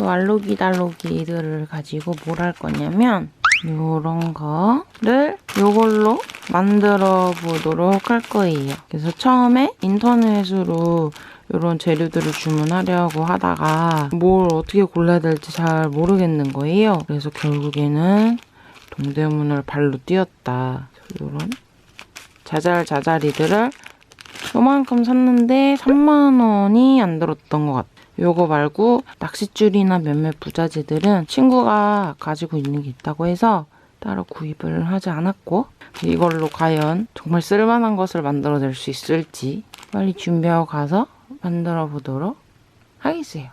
이 알로기달로기들을 가지고 뭘 할 거냐면 요런 거를 요걸로 만들어 보도록 할 거예요. 그래서 처음에 인터넷으로 이런 재료들을 주문하려고 하다가 뭘 어떻게 골라야 될지 잘 모르겠는 거예요. 그래서 결국에는 동대문을 발로 뛰었다. 이런 자잘자잘이들을 요만큼 샀는데 3만 원이 안 들었던 것 같아요. 요거 말고 낚싯줄이나 몇몇 부자재들은 친구가 가지고 있는 게 있다고 해서 따로 구입을 하지 않았고 이걸로 과연 정말 쓸만한 것을 만들어낼 수 있을지 빨리 준비하고 가서 만들어 보도록 하겠어요.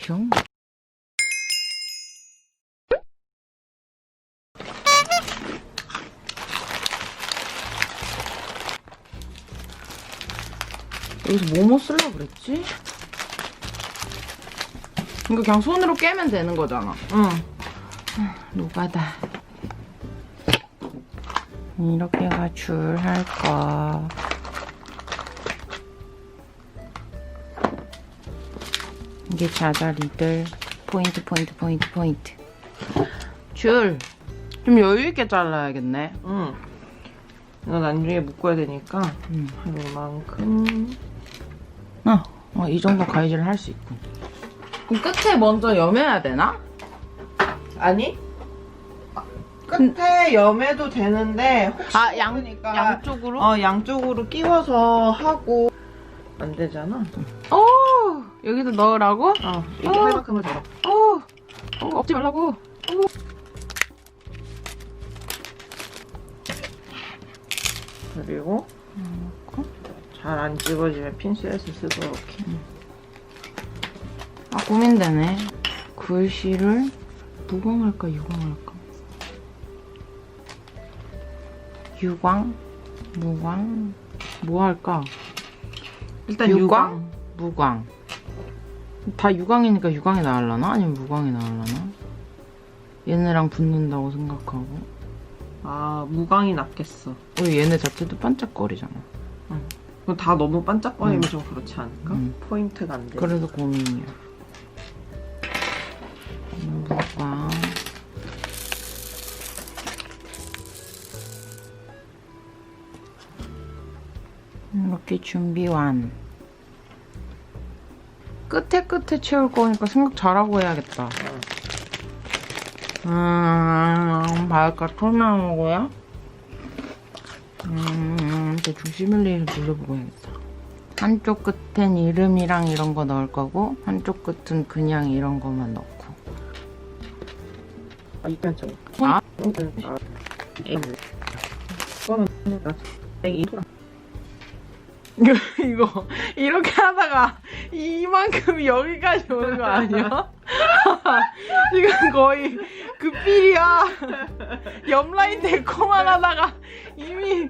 뿅. 여기서 뭐뭐 쓰려고 그랬지? 이거 그냥 손으로 깨면 되는 거잖아. 응. 노가다. 이렇게가 줄 할 거. 이게 자자리들. 포인트, 포인트, 포인트, 포인트. 줄. 좀 여유있게 잘라야겠네. 응. 이거 나중에 묶어야 되니까 응. 한 요만큼 어, 어, 이 정도 가위질을 할 수 있군. 그럼 끝에 먼저 여며야 되나? 아니 끝에 염해도 되는데 혹시 아, 양, 모르니까 양쪽으로? 어 양쪽으로 끼워서 하고 안 되잖아. 오! 여기도 넣으라고? 어 이게 어. 할 만큼을 덜어. 오! 어, 없지 말라고. 그리고 잘 안 집어지면 핀셋을 쓰고 이렇게. 아, 고민되네. 글씨를 무광할까, 유광할까? 유광? 무광? 뭐 할까? 일단 유광? 유광. 무광. 다 유광이니까 유광이 나으려나? 아니면 무광이 나으려나? 얘네랑 붙는다고 생각하고. 아 무광이 낫겠어. 우리 얘네 자체도 반짝거리잖아. 그거 다 너무 반짝거리면 좀 그렇지 않을까? 음. 포인트가 안 돼. 그래서 고민이야. 무광. 이렇게 준비 완. 끝에 끝에 채울 거니까 생각 잘하고 해야겠다. 음, 발가 토나오고요. 음, 대충 시뮬레이션 돌려보고 해야겠다. 한쪽 끝엔 이름이랑 이런 거 넣을 거고 한쪽 끝은 그냥 이런 거만 넣고 아. 아? 아. 이거는 이 이거, 이거 이렇게 하다가 이만큼 여기까지 오는 거 아니야? 지금 거의 그 필이야 옆라인 데코만 하다가 이미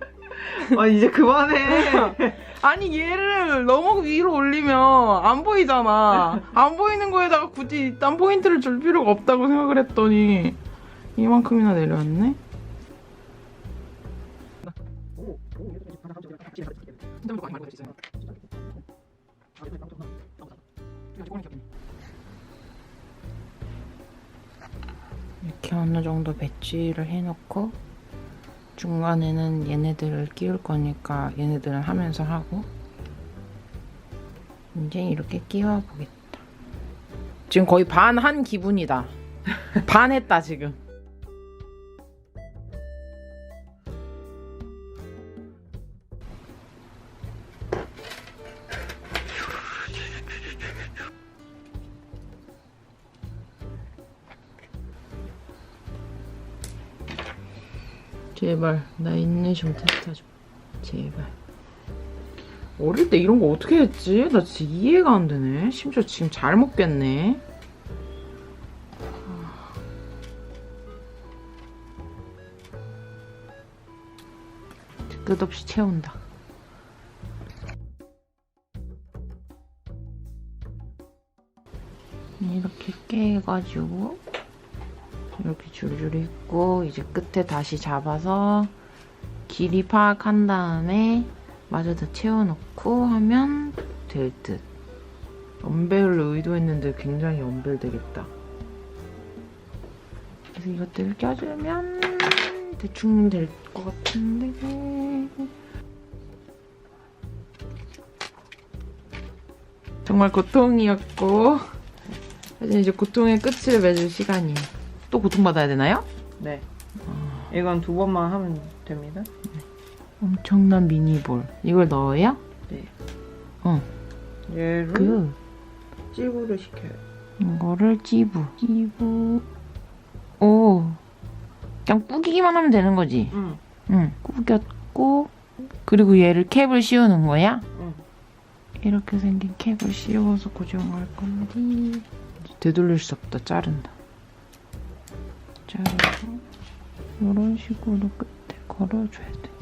아 이제 그만해. 아니 얘를 너무 위로 올리면 안 보이잖아 안 보이는 거에다가 굳이 일단 포인트를 줄 필요가 없다고 생각을 했더니 이만큼이나 내려왔네 이렇게 어느 정도 배치를 해놓고 중간에는 얘네들을 끼울 거니까 얘네들은 하면서 하고 이제 이렇게 끼워 보겠다. 지금 거의 반 한 기분이다. 반 했다 지금. 제발 나 있는 좀 테스트해줘. 제발. 어릴 때 이런 거 어떻게 했지? 나 진짜 이해가 안 되네. 심지어 지금 잘 먹겠네. 끝없이 채운다. 이렇게 깨가지고 이렇게 줄줄이 있고 이제 끝에 다시 잡아서 길이 파악한 다음에 마저 다 채워놓고 하면 될 듯. 언벨을 의도했는데 굉장히 언벨 되겠다. 그래서 이것들을 껴주면 대충 될 것 같은데. 정말 고통이었고 이제 고통의 끝을 맺을 시간이에요. 또 고통받아야 되나요? 네. 이건 두 번만 하면 됩니다. 엄청난 미니볼. 이걸 넣어요? 네. 어. 얘를 그 찌부를 시켜요. 이거를 찌부. 찌부. 오. 그냥 꾸기기만 하면 되는 거지. 응. 응. 꾸겼고 그리고 얘를 캡을 씌우는 거야? 응. 이렇게 생긴 캡을 씌워서 고정할 건데 되돌릴 수 없다. 자른다. 자르고 이런 식으로 끝에 걸어줘야 돼.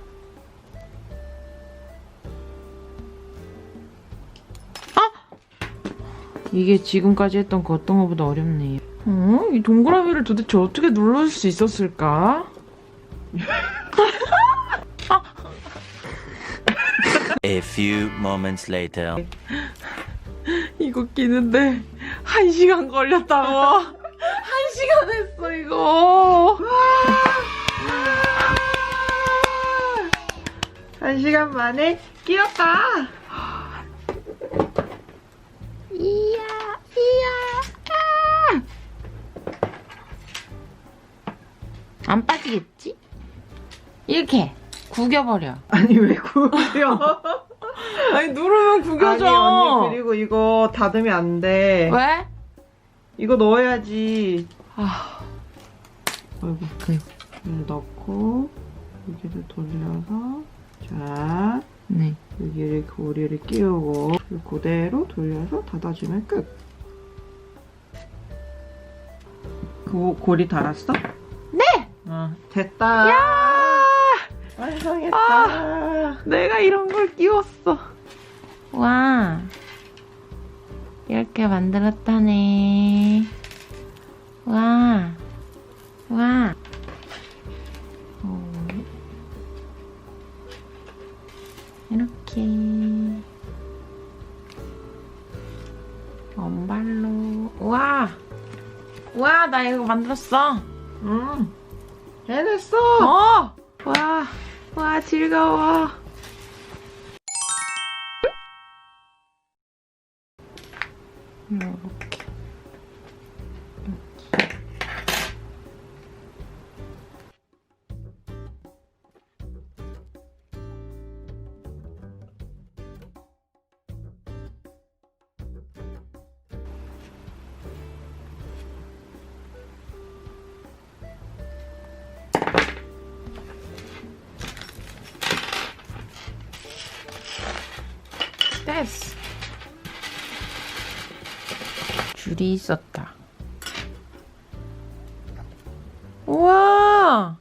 이게 지금까지 했던 그 어떤 것보다 어렵네요. 어? 이 동그라미를 도대체 어떻게 눌러줄 수 있었을까? A few moments later. 이거 끼는데 한 시간 걸렸다고. 했어 이거. 한 시간 만에 끼었다. 이야 이야. 아! 안 빠지겠지? 이렇게 구겨버려. 아니 왜 구겨? 아니 누르면 구겨져. 아니 언니 그리고 이거 닫으면 안 돼. 왜? 이거 넣어야지. 아, 아이고. 그래. 이걸 넣고 여기를 돌려서 자 네. 여기를 고리를 끼우고 그대로 돌려서 닫아주면 끝. 그 고리 달았어? 네. 어, 됐다. 야, 완성했다. 내가 이런 걸 끼웠어. 와, 이렇게 만들었다네. 와, 와. 어, 이렇게 언발로. 와, 와, 나 이거 만들었어. 응. 해냈어. 어! 와, 와, 즐거워. 이렇게. 줄이 있었다. 우와!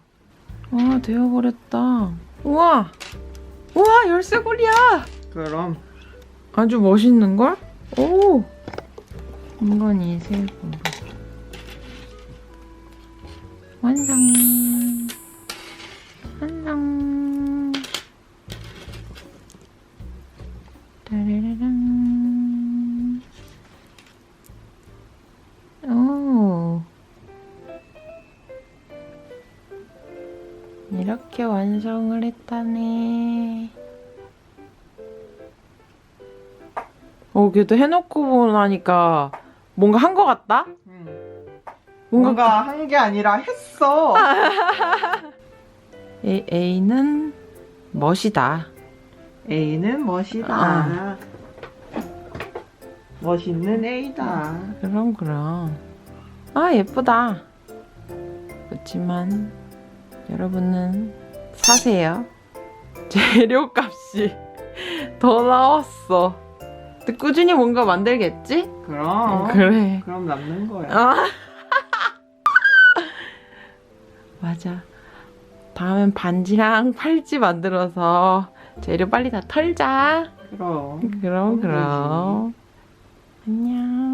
와, 되어버렸다. 우와! 우와, 열쇠고리야! 그럼 아주 멋있는걸? 오! 은건이 세고. 완성! 완성! 완성을 했다네. 어, 그래도 해놓고 나니까 뭔가 한 것 같다? 응. 뭔가, 뭔가 한 게 아니라 했어. A, A는 멋이다. A는 멋이다. 아. 멋있는 A다. 그럼, 그럼. 아, 예쁘다. 그렇지만, 여러분은 사세요. 재료값이 더 나왔어. 근데 꾸준히 뭔가 만들겠지? 그럼. 그래. 그럼 남는 거야. 아. 맞아. 다음엔 반지랑 팔찌 만들어서 재료 빨리 다 털자. 그럼. 그럼 그럼 그럼. 안녕.